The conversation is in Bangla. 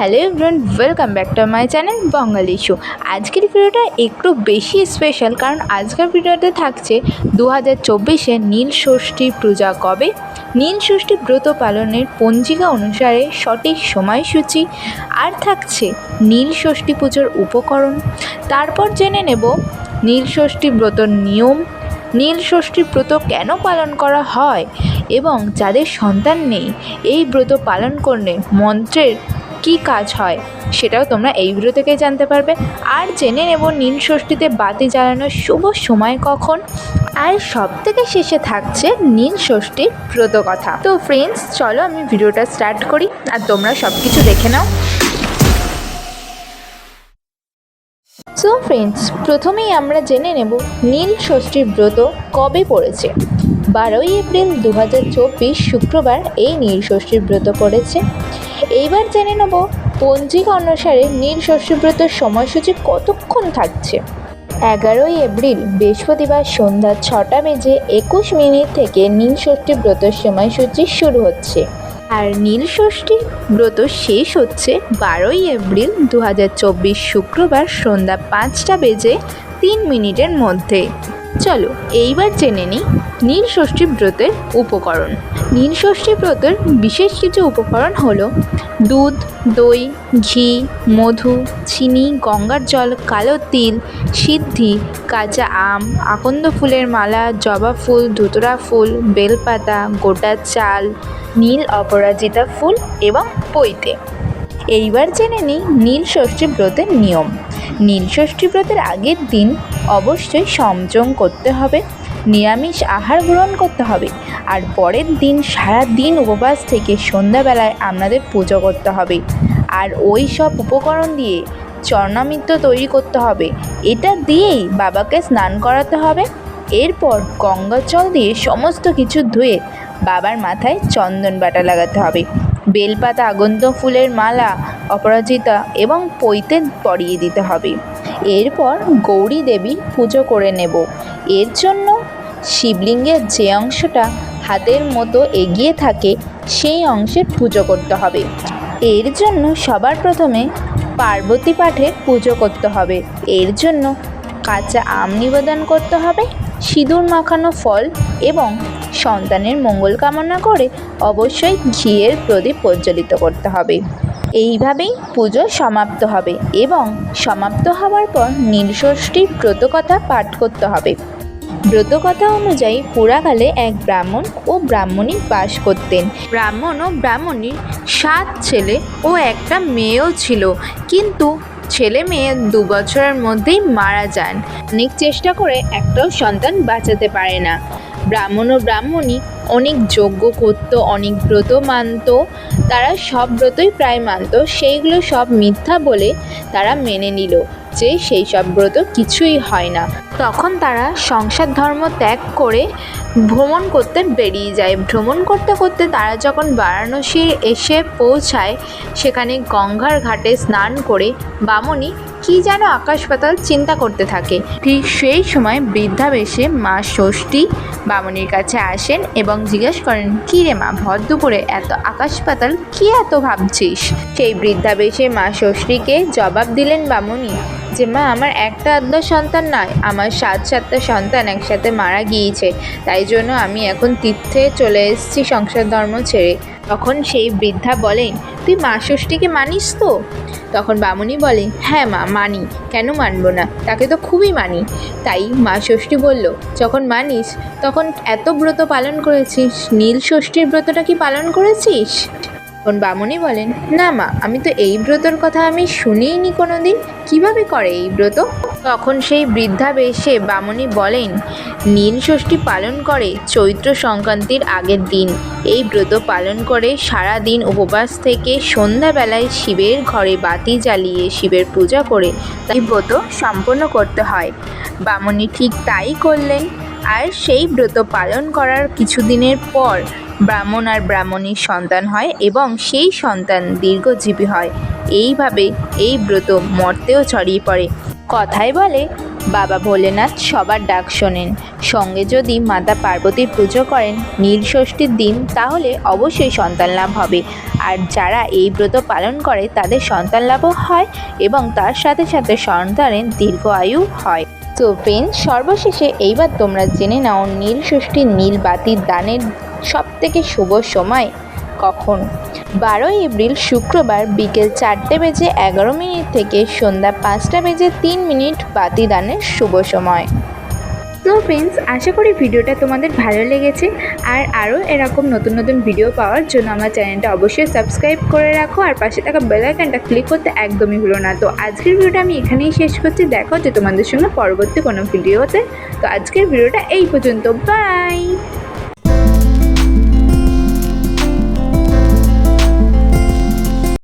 Hello everyone, welcome back to my channel Bangali show আজকের ভিডিওটা একটু বেশি স্পেশাল কারণ আজকের ভিডিওতে থাকছে দু হাজার চব্বিশে নীল ষষ্ঠী পূজা কবে? নীল ষষ্ঠী ব্রত পালনের পঞ্জিকা অনুসারে সঠিক সময়সূচি আর থাকছে নীল ষষ্ঠী পুজোর উপকরণ। তারপর জেনে নেব নীল ষষ্ঠী ব্রতর নিয়ম, নীল ষষ্ঠী ব্রত কেন পালন করা হয় এবং যাদের সন্তান নেই, এই ব্রত পালন করলে মন্ত্রের কী কাজ হয় সেটাও তোমরা এই ভিডিও থেকে জানতে পারবে। আর জেনে নেব নীল ষষ্ঠীতে বাতি জ্বালানোর শুভ সময় কখন। আর সব থেকে শেষে থাকছে নীল ষষ্ঠীর ব্রত কথা। তো ফ্রেন্ডস চলো আমি ভিডিওটা স্টার্ট করি আর তোমরা সব কিছু দেখে নাও। সো ফ্রেন্ডস প্রথমেই আমরা জেনে নেব নীল ষষ্ঠীর ব্রত কবে পড়েছে। বারোই এপ্রিল দু হাজার চব্বিশ শুক্রবার এই নীল ষষ্ঠীর ব্রত পড়েছে। এইবার জেনে নেব পঞ্জিকা অনুসারে নীল ষষ্ঠী ব্রতের সময়সূচি কতক্ষণ থাকছে। এগারোই এপ্রিল, বৃহস্পতিবার সন্ধ্যা ছটা বেজে একুশ মিনিট থেকে নীল ষষ্ঠী ব্রতের সময়সূচি শুরু হচ্ছে। আর নীল ষষ্ঠী ব্রত শেষ হচ্ছে বারোই এপ্রিল দু হাজার চব্বিশ শুক্রবার সন্ধ্যা পাঁচটা বেজে তিন মিনিটের মধ্যে। চলো, এইবার জেনে নিই নীল ষষ্ঠী ব্রতের উপকরণ। নীল ষষ্ঠী ব্রতের বিশেষ কিছু উপকরণ হলো দুধ, দই, ঘি, মধু, চিনি, গঙ্গার জল, কালো তিল, সিদ্ধি, কাঁচা আম, আকন্দ ফুলের মালা, জবা ফুল, ধুতরা ফুল, বেলপাতা, গোটা চাল, নীল অপরাজিতা ফুল এবং পৈতে এইবার জেনে নিই নীল ষষ্ঠী ব্রতের নিয়ম। নীল ষষ্ঠী ব্রতের আগের দিন অবশ্যই সংযম করতে হবে, নিরামিষ আহার গ্রহণ করতে হবে। আর পরের দিন সারা দিন উপবাস থেকে সন্ধ্যাবেলায় আপনাদের পুজো করতে হবে। আর ওই সব উপকরণ দিয়ে চর্ণামিত্র তৈরি করতে হবে। এটা দিয়েই বাবাকে স্নান করাতে হবে। এরপর গঙ্গার জল দিয়ে সমস্ত কিছু ধুয়ে বাবার মাথায় চন্দন বাটা লাগাতে হবে। বেলপাতা আগন্ত ফুলের মালা, অপরাজিতা এবং পৈতে পরিয়ে দিতে হবে। এরপর গৌরী দেবীর পুজো করে নেব। এর জন্য শিবলিঙ্গের যে অংশটা হাতের মতো এগিয়ে থাকে, সেই অংশের পুজো করতে হবে। এর জন্য সবার প্রথমে পার্বতী পাঠে পুজো করতে হবে। এর জন্য কাঁচা আম নিবেদন করতে হবে, সিঁদুর মাখানো ফল এবং সন্তানের মঙ্গল কামনা করে অবশ্যই ঘিয়ের প্রদীপ প্রজ্বলিত করতে হবে। এইভাবেই পুজো সমাপ্ত হবে এবং সমাপ্ত হওয়ার পর নীলষষ্ঠীর ব্রতকথা পাঠ করতে হবে। ব্রতকথা অনুযায়ী পুরাকালে এক ব্রাহ্মণ ও ব্রাহ্মণী বাস করতেন। ব্রাহ্মণ ও ব্রাহ্মণীর সাত ছেলে ও একটা মেয়েও ছিল। কিন্তু ছেলে মেয়ে দু বছরের মধ্যেই মারা যান। অনেক চেষ্টা করে একটাও সন্তান বাঁচাতে পারে না। ব্রাহ্মণ ও ব্রাহ্মণী অনেক যজ্ঞ করতো, অনেক ব্রত মানত তারা সব ব্রতই প্রায় মানত সেইগুলো সব মিথ্যা বলে তারা মেনে নিল। যে সেই সব ব্রত কিছুই হয় না। তখন তারা সংসার ধর্ম ত্যাগ করে ভ্রমণ করতে বেরিয়ে যায়। ভ্রমণ করতে করতে তারা যখন বারাণসী এসে পৌঁছায়, সেখানে গঙ্গার ঘাটে স্নান করে বামনি কি যেন আকাশ পাতাল চিন্তা করতে থাকে। ঠিক সেই সময় বৃদ্ধা বেশে মা ষষ্ঠী বামনির কাছে আসেন এবং জিজ্ঞেস করেন, কী রে মা, ভর দুপুরে এত আকাশ পাতাল, কি এত ভাবছিস? সেই বৃদ্ধা বেশে মা ষষ্ঠীকে জবাব দিলেন বামনি যে মা, আমার একটা আদ্য সন্তান নয়, আমার সাত সাতটা সন্তান একসাথে মারা গিয়েছে। তাই জন্য আমি এখন তীর্থে চলে এসেছি সংসার ধর্ম ছেড়ে। তখন সেই বৃদ্ধা বলেন, তুই মা ষষ্ঠীকে মানিস তো? তখন বামুনি বলে হ্যাঁ মা, মানি। কেন মানব না? তাকে তো খুবই মানি। তাই মা ষষ্ঠী বলল, যখন মানিস, তখন এত ব্রত পালন করেছিস? নীল ষষ্ঠীর ব্রতটা কি পালন করেছিস? তখন বামুনি বলেন, না মা, আমি তো এই ব্রতর কথা আমি শুনিনি কোনো দিন কীভাবে করে এই ব্রত? তখন সেই বৃদ্ধা বেশে বামুনি বলেন, নীল ষষ্ঠী পালন করে চৈত্র সংক্রান্তির আগের দিন। এই ব্রত পালন করে সারা দিন উপবাস থেকে সন্ধ্যাবেলায় শিবের ঘরে বাতি জ্বালিয়ে শিবের পূজা করে তাই ব্রত সম্পন্ন করতে হয়। বামুনি ঠিক তাই করলেন। আর সেই ব্রত পালন করার কিছুদিনের পর ব্রাহ্মণ আর ব্রাহ্মণীর সন্তান হয় এবং সেই সন্তান দীর্ঘজীবী হয়। এইভাবে এই ব্রত মর্তেও ছড়িয়ে পড়ে। কথায় বলে, বাবা ভোলেনাথ সবার ডাক শোনেন। সঙ্গে যদি মাতা পার্বতীর পুজো করেন নীল ষষ্ঠীর দিন, তাহলে অবশ্যই সন্তান লাভ হবে। আর যারা এই ব্রত পালন করে, তাদের সন্তান লাভও হয় এবং তার সাথে সাথে সন্তানের দীর্ঘ আয়ু হয়। তো ফ্রেন্ড সর্বশেষে এইবার তোমরা জেনে নাও নীল ষষ্ঠী নীল বাতির দানের সবথেকে শুভ সময় কখন? বারোই এপ্রিল শুক্রবার বিকেল চারটে বেজে এগারো মিনিট থেকে সন্ধ্যা পাঁচটা বেজে তিন মিনিট বাতি দানের শুভ সময়। তো ফ্রেন্ডস আশা করি ভিডিওটা তোমাদের ভালো লেগেছে। আর আরও এরকম নতুন নতুন ভিডিও পাওয়ার জন্য আমার চ্যানেলটা অবশ্যই সাবস্ক্রাইব করে রাখো। আর পাশে থাকা বেলাইকানটা ক্লিক করতে একদমই ভুলো না। তো আজকের ভিডিওটা আমি এখানেই শেষ করছি। দেখো যে তোমাদের সঙ্গে পরবর্তী কোনো ভিডিওতে তো আজকের ভিডিওটা এই পর্যন্ত। বাই